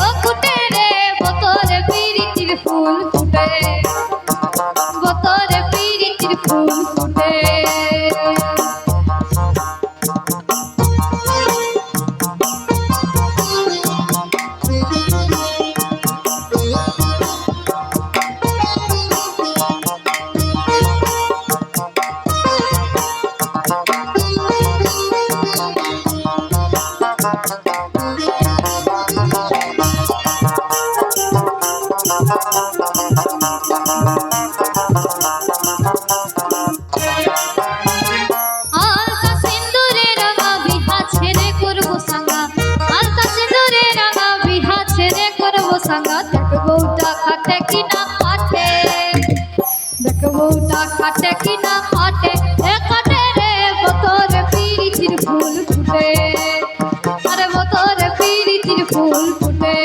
ও ফুটে রে বোতরে পিরিতির ফুল ফুটে। বোতরে পিরিতির ফুল संग देख बौटा खाटे कि ना खाटे देख बौटा खाटे कि ना खाटे हे खाटे रे बतोर पीरितिर फूल फुटे अरे बतोर पीरितिर फूल फुटे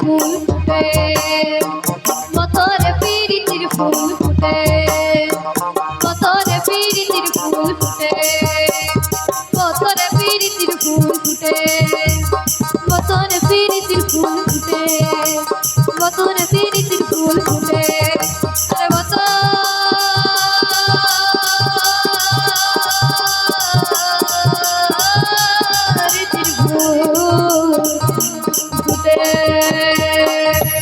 ফুল ফুটে Yay!